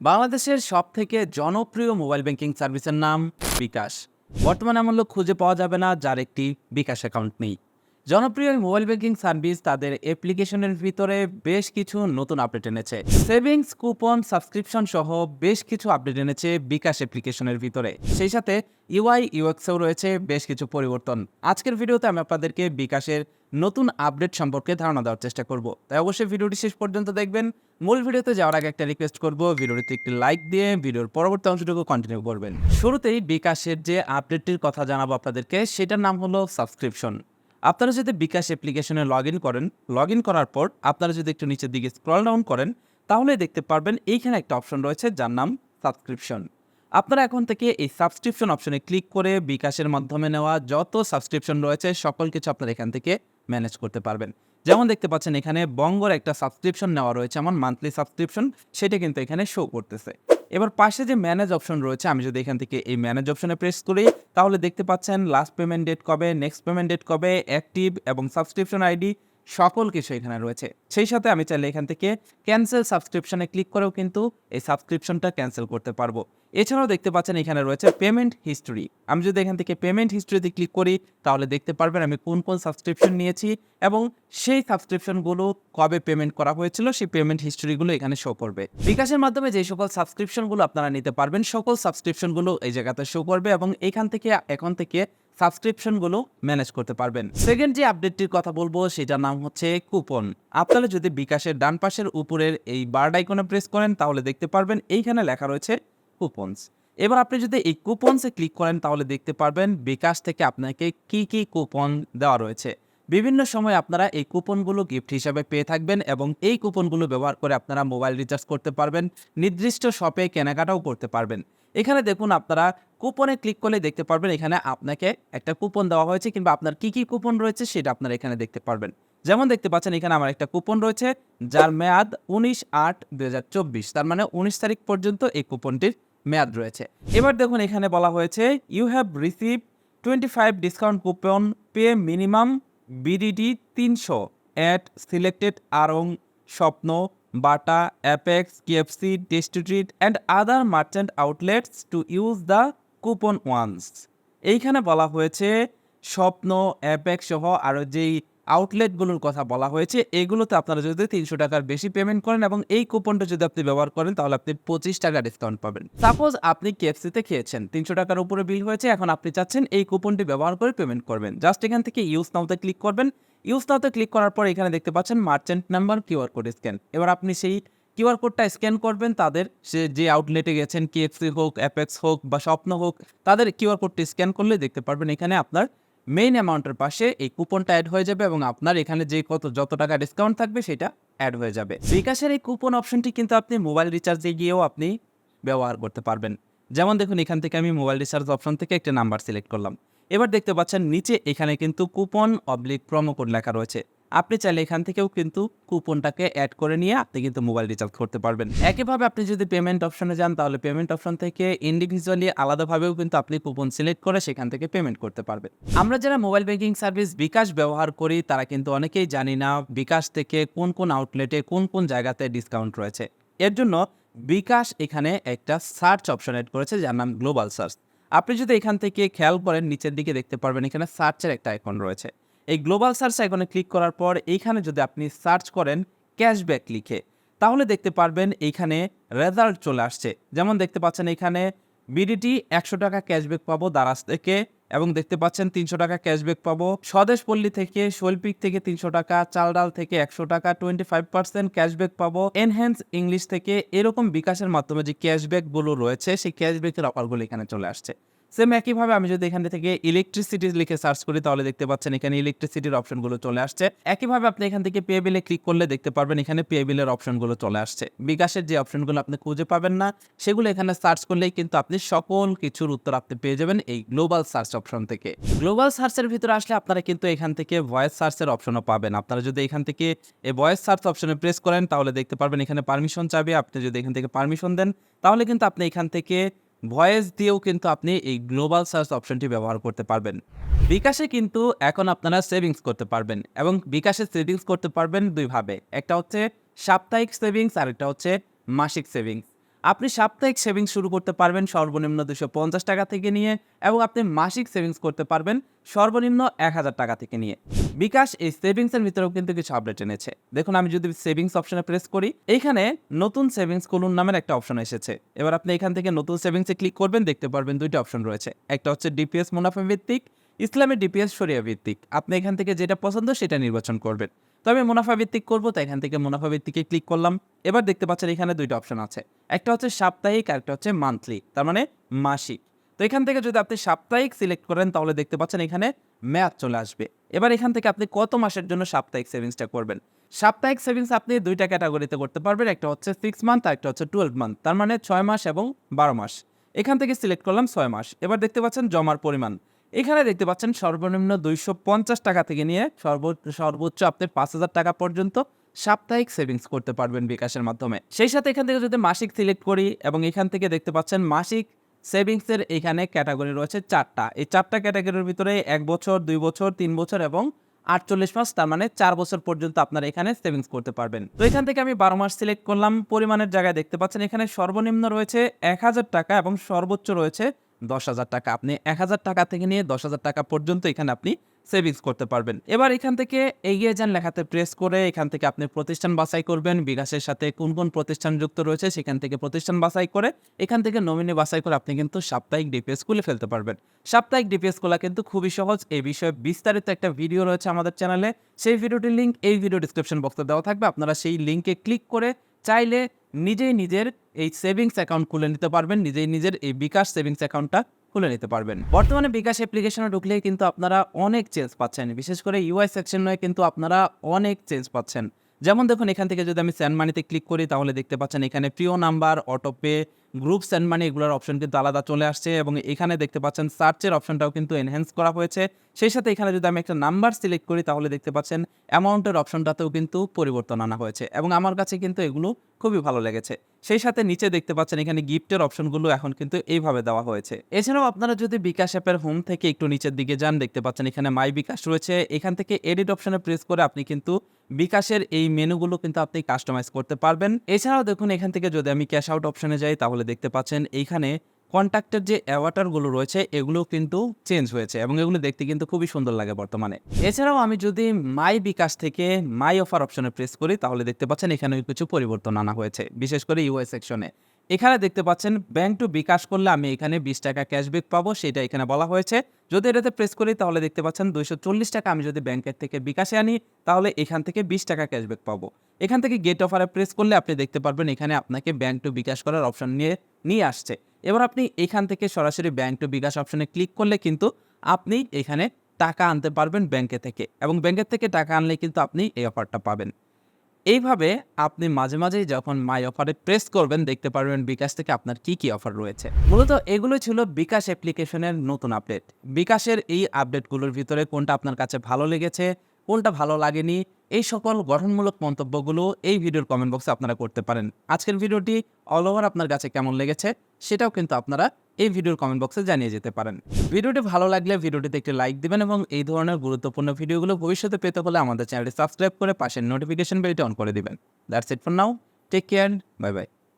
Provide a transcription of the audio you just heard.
বাংলাদেশের সব থেকে জনপ্রিয় মোবাইল ব্যাংকিং সার্ভিসের নাম বিকাশ। বর্তমানে এমন লোক খুঁজে পাওয়া যাবে না যার একটি বিকাশ অ্যাকাউন্ট নেই। জনপ্রিয় মোবাইল ব্যাংকিং সার্ভিস তাদের অ্যাপ্লিকেশনের ভিতরে বেশ কিছু নতুন আপডেট এনেছে। সেভিংস, কুপন, সাবস্ক্রিপশন সহ বেশ কিছু আপডেট এনেছে বিকাশ অ্যাপ্লিকেশনের ভিতরে। সেই সাথে ইউআই, ইউএক্সেও রয়েছে বেশ কিছু পরিবর্তন। আজকের ভিডিওতে আমি আপনাদেরকে বিকাশের নতুন আপডেট সম্পর্কে ধারণা দেওয়ার চেষ্টা করব। তাই অবশ্যই ভিডিওটি শেষ পর্যন্ত দেখবেন। মূল ভিডিওতে যাওয়ার আগে একটা রিকোয়েস্ট করব। ভিডিওটিতে একটি লাইক দিয়ে ভিডিওর পরবর্তী অংশটুকু কন্টিনিউ করবেন। শুরুতেই বিকাশের যে আপডেটটির কথা জানাব আপনাদেরকে, সেটার নাম হলো সাবস্ক্রিপশন আপনারা যদি বিকাশ অ্যাপ্লিকেশনে লগ করেন লগ করার পর আপনারা যদি একটু নিচের দিকে স্ক্রল ডাউন করেন তাহলে দেখতে পারবেন এইখানে একটা অপশন রয়েছে যার নাম সাবস্ক্রিপশন আপনারা এখন থেকে এই সাবস্ক্রিপশন অপশনে ক্লিক করে বিকাশের মাধ্যমে নেওয়া যত সাবস্ক্রিপশন রয়েছে, সকল কিছু আপনারা এখান থেকে ম্যানেজ করতে পারবেন। যেমন দেখতে পাচ্ছেন, এখানে বঙ্গর একটা সাবস্ক্রিপশন নেওয়া রয়েছে, আমার মান্থলি সাবস্ক্রিপশন সেটা কিন্তু এখানে শো করতেছে। এবার পাশে যে ম্যানেজ অপশন রয়েছে, আমি যদি এখান থেকে এই ম্যানেজ অপশনে প্রেস করি, তাহলে দেখতে পাচ্ছেন লাস্ট পেমেন্ট ডেট কবে নেক্সট পেমেন্ট ডেট কবে অ্যাক্টিভ এবং সাবস্ক্রিপশন আইডি সকল কিছু এখানে রয়েছে। সেই সাথে আমি চাইলে এখান থেকে ক্যান্সেল সাবস্ক্রিপশনে ক্লিক করেও কিন্তু এই সাবস্ক্রিপশনটা ক্যান্সেল করতে পারব। এছাড়াও দেখতে পাচ্ছেন এখানে রয়েছে পেমেন্ট হিস্ট্রি আমি যদি এখান থেকে পেমেন্ট হিস্ট্রিতে ক্লিক করি, তাহলে দেখতে পারবেন আমি কোন কোন সাবস্ক্রিপশন নিয়েছি এবং সেই সাবস্ক্রিপশনগুলো কবে পেমেন্ট করা হয়েছিল, সেই পেমেন্ট হিস্ট্রিগুলো এখানে শো করবে। বিকাশের মাধ্যমে যে সকল সাবস্ক্রিপশনগুলো আপনারা নিতে পারবেন, সকল সাবস্ক্রিপশনগুলো এই জায়গাতে শো করবে এবং এখান থেকে, এখন থেকে সাবস্ক্রিপশনগুলো ম্যানেজ করতে পারবেন। সেকেন্ড যে আপডেটটির কথা বলব, সেটার নাম হচ্ছে কুপন আপনারা যদি বিকাশের ডান পাশের উপরের এই বার্ড আইকনে প্রেস করেন, তাহলে দেখতে পারবেন এইখানে লেখা রয়েছে কুপনস এবার আপনি যদি এই কুপনসে ক্লিক করেন, তাহলে দেখতে পারবেন বিকাশ থেকে আপনাকে কি কি কুপন দেওয়া রয়েছে। বিভিন্ন সময় আপনারা এই কুপনগুলো গিফট হিসাবে পেয়ে থাকবেন এবং এই কুপনগুলো ব্যবহার করে আপনারা মোবাইল রিচার্জ করতে পারবেন, নির্দিষ্ট শপে কেনাকাটাও করতে পারবেন। এখানে দেখুন আপনারা কুপনে ক্লিক করলে দেখতে পারবেন এখানে আপনাকে একটা কুপন দেওয়া হয়েছে কিংবা আপনার কি কি কুপন রয়েছে সেটা আপনারা এখানে দেখতে পারবেন। যেমন দেখতে পাচ্ছেন এখানে আমার একটা কুপন রয়েছে যার মেয়াদ উনিশ আট দুই তার মানে উনিশ তারিখ পর্যন্ত এই কুপনটির মেয়াদ রয়েছে। এবার দেখুন এখানে বলা হয়েছে you have receive twenty five discount coupon pay minimum BDT তিনশো অ্যাট সিলেক্টেড আরং স্বপ্ন Bata, Apex, KFC Tasty Treat and other merchant outlets to use the coupon once এইখানে বলা হয়েছে, স্বপ্ন, অ্যাপেক্স সহ আরও যেই আউটলেটগুলোর কথা বলা হয়েছে, এগুলোতে আপনারা যদি তিনশো টাকার বেশি পেমেন্ট করেন এবং এই কুপনটা যদি আপনি ব্যবহার করেন, তাহলে আপনি পঁচিশ টাকা ডিসকাউন্ট পাবেন। সাপোজ আপনি কেএফসিতে খেয়েছেন, তিনশো টাকার উপরে বিল হয়েছে, এখন আপনি চাচ্ছেন এই কুপনটি ব্যবহার করে পেমেন্ট করবেন। জাস্ট এখান থেকে ইউজ নাওতে ক্লিক করবেন ইউজ নাওতে ক্লিক করার পর এখানে দেখতে পাচ্ছেন merchant number QR code scan এবার আপনি সেই কিউআর কোডটা স্ক্যান করবেন, তাদের সে যে আউটলেটে গেছেন কেএফসি হোক অ্যাপেক্স হোক বা স্বপ্ন হোক, তাদের কিউআর কোডটি স্ক্যান করলে দেখতে পারবেন এখানে আপনার মেইন অ্যামাউন্টের পাশে এই কুপনটা অ্যাড হয়ে যাবে এবং আপনার এখানে যে কত, যত টাকা ডিসকাউন্ট থাকবে সেটা অ্যাড হয়ে যাবে। বিকাশের এই কুপন অপশনটি কিন্তু আপনি মোবাইল রিচার্জে গিয়েও আপনি ব্যবহার করতে পারবেন। যেমন দেখুন, এখান থেকে আমি মোবাইল রিচার্জ অপশন থেকে একটা নাম্বার সিলেক্ট করলাম। এবার দেখতে পাচ্ছেন নিচে এখানে কিন্তু কুপন অবলিক প্রোমো কোড লেখা রয়েছে। আপনি চাইলে এখান থেকেও কিন্তু কুপনটাকে অ্যাড করে নিয়ে আপনি কিন্তু মোবাইল রিচার্জ করতে পারবেন। একইভাবে আপনি যদি পেমেন্ট অপশনে যান, তাহলে পেমেন্ট অপশন থেকে ইন্ডিভিজুয়ালি আলাদাভাবেও কিন্তু আপনি কুপন সিলেক্ট করে সেখান থেকে পেমেন্ট করতে পারবেন। আমরা যারা মোবাইল ব্যাংকিং সার্ভিস বিকাশ ব্যবহার করি, তারা কিন্তু অনেকেই জানি না বিকাশ থেকে কোন কোন আউটলেটে কোন কোন জায়গাতে ডিসকাউন্ট রয়েছে। এর জন্য বিকাশ এখানে একটা সার্চ অপশন অ্যাড করেছে, যার নাম গ্লোবাল সার্চ আপনি যদি এখান থেকে খেয়াল করেন, নিচের দিকে দেখতে পারবেন এখানে সার্চের একটা আইকন রয়েছে। এই গ্লোবাল সার্চ আইকনে ক্লিক করার পর এইখানে যদি আপনি সার্চ করেন ক্যাশব্যাক লিখে, তাহলে দেখতে পারবেন এইখানে রেজাল্ট চলে আসছে। যেমন দেখতে পাচ্ছেন এখানে বিডিটি একশো টাকা ক্যাশব্যাক পাবো দারাজ থেকে এবং দেখতে পাচ্ছেন তিনশো টাকা ক্যাশব্যাক পাবো। স্বদেশ পল্লী থেকে শৈল্পিক থেকে তিনশো টাকা চাল ডাল থেকে একশো টাকা টোয়েন্টি ফাইভ পার্সেন্ট ক্যাশব্যাক পাবো। এনহ্যান্স ইংলিশ থেকে এরকম বিকাশের মাধ্যমে যে ক্যাশব্যাকগুলো রয়েছে, সেই ক্যাশব্যাকের অফারগুলো এখানে চলে আসছে। সেম একইভাবে আমি যদি এখান থেকে ইলেকট্রিসিটি লিখে সার্চ করি, তাহলে দেখতে পাচ্ছেন এখানে ইলেকট্রিসিটির অপশনগুলো চলে আসছে। একইভাবে আপনি এখান থেকে পে বিলে ক্লিক করলে দেখতে পারবেন এখানে পে বিলের অপশনগুলো চলে আসছে। বিকাশের যে অপশনগুলো আপনি খুঁজে পাবেন না, সেগুলো এখানে সার্চ করলেই কিন্তু আপনি সকল কিছুর উত্তর আপনি পেয়ে যাবেন এই গ্লোবাল সার্চ অপশন থেকে। গ্লোবাল সার্চের ভিতরে আসলে আপনারা কিন্তু এখান থেকে ভয়েস সার্চের অপশনও পাবেন। আপনারা যদি এখান থেকে এই ভয়েস সার্চ অপশনে প্রেস করেন, তাহলে দেখতে পারবেন এখানে পারমিশন চাবে আপনি যদি এখান থেকে পারমিশন দেন, তাহলে কিন্তু আপনি এখান থেকে ভয়েস দিয়েও কিন্তু আপনি এই গ্লোবাল সার্চ অপশনটি ব্যবহার করতে পারবেন। বিকাশে কিন্তু এখন আপনারা সেভিংস করতে পারবেন এবং বিকাশে সেভিংস করতে পারবেন দুইভাবে একটা হচ্ছে সাপ্তাহিক সেভিংস, আর একটা হচ্ছে মাসিক সেভিংস। আপনি সাপ্তাহিক সেভিংস শুরু করতে পারবেন সর্বনিম্ন দুশো পঞ্চাশ টাকা থেকে নিয়ে এবং আপনি মাসিক সেভিংস করতে পারবেন সর্বনিম্ন এক হাজার টাকা থেকে নিয়ে। বিকাশ এই সেভিংসের ভিতরেও কিন্তু কিছু আপডেট এনেছে। দেখুন, আমি যদি সেভিংস অপশনে প্রেস করি, এইখানে নতুন সেভিংস খুলুন নামের একটা অপশন এসেছে। এবার আপনি এখান থেকে নতুন সেভিংসে ক্লিক করবেন, দেখতে পারবেন দুইটা অপশন রয়েছে। একটা হচ্ছে ডিপিএস মুনাফা ভিত্তিক, ইসলামী ডিপিএস সরিয়া ভিত্তিক। আপনি এখান থেকে যেটা পছন্দ সেটা নির্বাচন করবেন। তো আমি মুনাফা ভিত্তিক করব তো এখান থেকে মুনাফা ভিত্তিকে ক্লিক করলাম। এবার দেখতে পাচ্ছেন এখানে দুইটা অপশন আছে। একটা হচ্ছে সাপ্তাহিক, আর একটা হচ্ছে মান্থলি তার মানে মাসিক। তো এখান থেকে যদি আপনি সাপ্তাহিক সিলেক্ট করেন, তাহলে দেখতে পাচ্ছেন এখানে মেয়াদ চলে আসবে। এবার এখান থেকে আপনি কত মাসের জন্য সাপ্তাহিক সেভিংসটা করবেন? সাপ্তাহিক সেভিংস আপনি দুইটা ক্যাটাগরিতে করতে পারবেন, একটা হচ্ছে সিক্স মান্থ আর একটা হচ্ছে টুয়েলভ মান্থ তার মানে ছয় মাস এবং বারো মাস। এখান থেকে সিলেক্ট করলাম ছয় মাস। এবার দেখতে পাচ্ছেন জমার পরিমাণ। এখানে দেখতে পাচ্ছেন সর্বনিম্ন দুইশো পঞ্চাশ টাকা থেকে নিয়ে সর্ব, সর্বোচ্চ আপনি পাঁচ হাজার টাকা পর্যন্ত সাপ্তাহিক সেভিংস করতে পারবেন বিকাশের মাধ্যমে। সেই সাথে এখান থেকে যদি মাসিক সিলেক্ট করি এবং এখান থেকে দেখতে পাচ্ছেন মাসিক সেভিংসের এখানে ক্যাটাগরি রয়েছে চারটা। এই চারটা ক্যাটাগরির ভিতরে এক বছর, দুই বছর, তিন বছর এবং আটচল্লিশ মাস, তার মানে চার বছর পর্যন্ত আপনারা এখানে সেভিংস করতে পারবেন। তো এখান থেকে আমি বারো মাস সিলেক্ট করলাম। পরিমাণের জায়গায় দেখতে পাচ্ছেন, এখানে সর্বনিম্ন রয়েছে এক হাজার টাকা এবং সর্বোচ্চ রয়েছে দশ হাজার টাকা। আপনি এক হাজার টাকা থেকে নিয়ে দশ হাজার টাকা পর্যন্ত এখানে আপনি সেভিংস করতে পারবেন। এবার এখান থেকে এগিয়ে যান, লেখাতে প্রেস করে এখান থেকে আপনি প্রতিষ্ঠান বাছাই করবেন। বিকাশের সাথে কোন কোন প্রতিষ্ঠান যুক্ত রয়েছে সেখান থেকে প্রতিষ্ঠান বাছাই করে এখান থেকে নমিনি বাছাই করে আপনি কিন্তু সাপ্তাহিক ডিপিএস খুলে ফেলতে পারবেন। সাপ্তাহিক ডিপিএস খোলা কিন্তু খুবই সহজ। এই বিষয়ে বিস্তারিত একটা ভিডিও রয়েছে আমাদের চ্যানেলে সেই ভিডিওটির লিঙ্ক এই ভিডিও ডিসক্রিপশন বক্সে দেওয়া থাকবে। আপনারা সেই লিঙ্কে ক্লিক করে চাইলে নিজেই নিজের এই সেভিংস অ্যাকাউন্ট খুলে নিতে পারবেন, নিজেই নিজের এই বিকাশ সেভিংস অ্যাকাউন্টটা খুলে নিতে পারবেন। বর্তমানে বিকাশ অ্যাপ্লিকেশনে ঢুকলেই কিন্তু আপনারা অনেক চেঞ্জ পাচ্ছেন, বিশেষ করে ইউআই সেকশনে কিন্তু আপনারা অনেক চেঞ্জ পাচ্ছেন। যেমন দেখুন, এখান থেকে যদি আমি স্যান্ড মানিতে ক্লিক করি, তাহলে দেখতে পাচ্ছেন এখানে প্রিয় number autopay group send money এগুলোর অপশন কিন্তু আলাদা চলে আসছে এবং এখানে দেখতে পাচ্ছেন সার্চের অপশনটাও কিন্তু এনহ্যান্স করা হয়েছে। সেই সাথে এখানে যদি আমি একটা নাম্বার সিলেক্ট করি, তাহলে দেখতে পাচ্ছেন অ্যামাউন্টের অপশনটাতেও কিন্তু পরিবর্তন আনা হয়েছে এবং আমার কাছে কিন্তু এগুলো খুবই ভালো লেগেছে। সেই সাথে নিচে দেখতে পাচ্ছেন এখানে গিফটের অপশনগুলো এখন কিন্তু এইভাবে দেওয়া হয়েছে। এছাড়াও আপনারা যদি বিকাশ অ্যাপের হোম থেকে একটু নিচের দিকে যান, দেখতে পাচ্ছেন এখানে মাই বিকাশ রয়েছে। এখান থেকে এডিট অপশনে প্রেস করে আপনি কিন্তু বিকাশের এই মেনুগুলো কিন্তু আপনি কাস্টমাইজ করতে পারবেন। এছাড়াও দেখুন, এখান থেকে যদি আমি ক্যাশ আউট অপশনে যাই, তাহলে দেখতে পাচ্ছেন এইখানে কন্ট্যাক্টের যে অ্যাভাটারগুলো রয়েছে এগুলো কিন্তু চেঞ্জ হয়েছে এবং এগুলো দেখতে কিন্তু খুবই সুন্দর লাগে বর্তমানে। এছাড়াও আমি যদি মাই বিকাশ থেকে মাই অফার অপশনে প্রেস করি, তাহলে দেখতে পাচ্ছেন এখানে কিছু পরিবর্তন আনা হয়েছে, বিশেষ করে ইউএস সেকশনে এখানে দেখতে পাচ্ছেন ব্যাংক টু বিকাশ করলে আমি এখানে বিশ টাকা ক্যাশব্যাক পাবো, সেটা এখানে বলা হয়েছে। যদি এটাতে প্রেস করি, তাহলে দেখতে পাচ্ছেন দুইশো চল্লিশ টাকা আমি যদি ব্যাংকের থেকে বিকাশে আনি, তাহলে এখান থেকে বিশ টাকা ক্যাশব্যাক পাবো। এখান থেকে গেট অফারে প্রেস করলে আপনি দেখতে পারবেন, এখানে আপনাকে ব্যাংক টু বিকাশ করার অপশন নিয়ে নিয়ে আসছে। এবার আপনি এখান থেকে সরাসরি ব্যাংক টু বিকাশ অপশনে ক্লিক করলে কিন্তু আপনি এখানে টাকা আনতে পারবেন ব্যাংকে থেকে এবং ব্যাংকের থেকে টাকা আনলে কিন্তু আপনি এই অফারটা পাবেন। এইভাবে আপনি মাঝে মাঝেই যখন মাই অফারে প্রেস করবেন, দেখতে পারবেন বিকাশ থেকে আপনার কি কি অফার রয়েছে। মূলত এগুলো ছিল বিকাশ অ্যাপ্লিকেশনের নতুন আপডেট বিকাশের এই আপডেটগুলোর ভিতরে কোনটা আপনার কাছে ভালো লেগেছে কোনটা ভালো লাগেনি? এই সকল গঠনমূলক মন্তব্যগুলো এই ভিডিওর কমেন্ট বক্সে আপনারা করতে পারেন। আজকের ভিডিওটি অল ওভার আপনার কাছে কেমন লেগেছে সেটাও কিন্তু আপনারা এই ভিডিওর কমেন্ট বক্সে জানিয়ে যেতে পারেন। ভিডিওটি ভালো লাগলে ভিডিওটিতে একটি লাইক দিবেন এবং এই ধরনের গুরুত্বপূর্ণ ভিডিওগুলো ভবিষ্যতে পেতে হলে আমাদের চ্যানেলটি সাবস্ক্রাইব করে পাশের নোটিফিকেশন বেলটি অন করে দিবেন। That's it for now take care bye bye